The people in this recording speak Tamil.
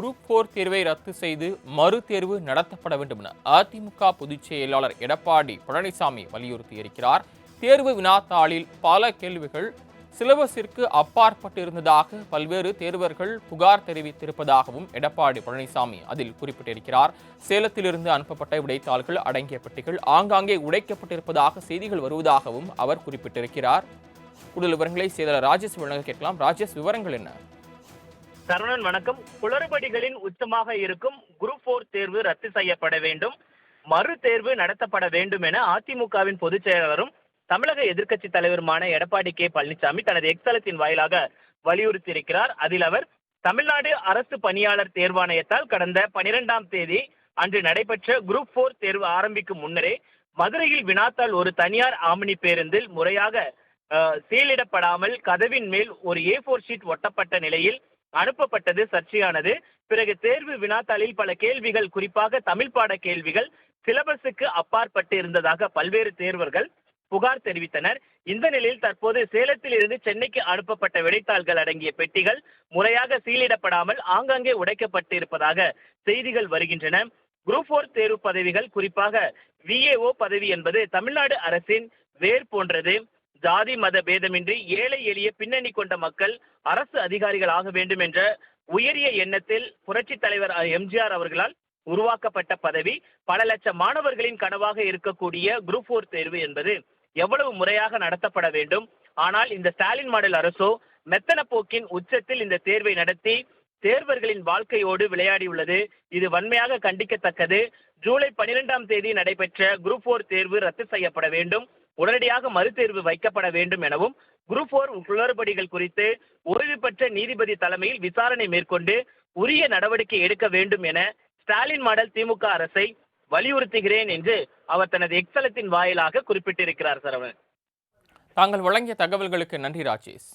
குரூப் போர் தேர்வை ரத்து செய்து மறு தேர்வு நடத்தப்பட வேண்டும் என அதிமுக பொதுச் செயலாளர் எடப்பாடி பழனிசாமி வலியுறுத்தி இருக்கிறார் தேர்வு வினாத்தாளில் பல கேள்விகள் சிலபஸிற்கு அப்பாற்பட்டு இருந்ததாக பல்வேறு தேர்வர்கள் புகார் தெரிவித்திருப்பதாகவும் எடப்பாடி பழனிசாமி அதில் குறிப்பிட்டிருக்கிறார். சேலத்திலிருந்து அனுப்பப்பட்ட விடைத்தாள்கள் அடங்கிய பெட்டிகள் ஆங்காங்கே உடைக்கப்பட்டிருப்பதாக செய்திகள் வருவதாகவும் அவர் குறிப்பிட்டிருக்கிறார். கூடுதல் விவரங்களை செய்தியாளர் ராஜேஷ் வழங்க கேட்கலாம். ராஜேஷ் விவரங்கள் என்ன? சரவணன் வணக்கம். குளறுபடிகளின் உச்சமாக இருக்கும் குரூப் போர் தேர்வு ரத்து செய்யப்பட வேண்டும். மறு தேர்வு நடத்தப்பட வேண்டும் என அதிமுகவின் பொதுச் செயலாளரும் தமிழக எதிர்க்கட்சி தலைவருமான எடப்பாடி கே. பழனிசாமி தனது எக்ஸலத்தின் வாயிலாக வலியுறுத்தியிருக்கிறார். அதில் அவர் தமிழ்நாடு அரசு பணியாளர் தேர்வாணையத்தால் கடந்த பனிரெண்டாம் தேதி அன்று நடைபெற்ற குரூப் போர் தேர்வு ஆரம்பிக்கும் முன்னரே மதுரையில் வினாத்தால் ஒரு தனியார் ஆமினி பேருந்தில் முறையாக சீலிடப்படாமல் கதவின் மேல் ஒரு ஏ ஃபோர் ஷீட் ஒட்டப்பட்ட நிலையில் அனுப்பப்பட்டது சர்ச்சையானது. பிறகு தேர்வு வினாத்தாளில் பல கேள்விகள் குறிப்பாக தமிழ் பாட கேள்விகள் சிலபஸுக்கு அப்பாற்பட்டு இருந்ததாக பல்வேறு தேர்வர்கள் புகார் தெரிவித்தனர். இந்த நிலையில் தற்போது சேலத்தில் இருந்து சென்னைக்கு அனுப்பப்பட்ட விடைத்தாள்கள் அடங்கிய பெட்டிகள் முறையாக சீலிடப்படாமல் ஆங்காங்கே உடைக்கப்பட்டு இருப்பதாக செய்திகள் வருகின்றன. குரூப் ஃபோர் தேர்வு பதவிகள் குறிப்பாக விஏஓ பதவி என்பது தமிழ்நாடு அரசின் வேர் போன்றது. ஜாதி மத பேதமின்றி ஏழை எளிய பின்னணி கொண்ட மக்கள் அரசு அதிகாரிகள் ஆக வேண்டும் என்ற உயரிய எண்ணத்தில் புரட்சித் தலைவர் எம்ஜிஆர் அவர்களால் உருவாக்கப்பட்ட பதவி பல லட்சம் மாணவர்களின் கனவாக இருக்கக்கூடிய குரூப் ஃபோர் தேர்வு என்பது எவ்வளவு முறையாக நடத்தப்பட வேண்டும். ஆனால் இந்த ஸ்டாலின் மாடல் அரசோ மெத்தன போக்கின் உச்சத்தில் இந்த தேர்வை நடத்தி தேர்வர்களின் வாழ்க்கையோடு விளையாடியுள்ளது. இது வன்மையாக கண்டிக்கத்தக்கது. ஜூலை பனிரெண்டாம் தேதி நடைபெற்ற குரூப் போர் தேர்வு ரத்து செய்யப்பட வேண்டும். உடனடியாக மறுதேர்வு வைக்கப்பட வேண்டும் எனவும் குரூப் போர் குளறுபடிகள் குறித்து ஓய்வு பெற்ற நீதிபதி தலைமையில் விசாரணை மேற்கொண்டு உரிய நடவடிக்கை எடுக்க வேண்டும் என ஸ்டாலின் மாடல் திமுக அரசை வலியுறுத்துகிறேன் என்று அவர் தனது எக்ஸலத்தின் வாயிலாக குறிப்பிட்டிருக்கிறார் சரவணன். தாங்கள் வழங்கிய தகவல்களுக்கு நன்றி ராஜேஷ்.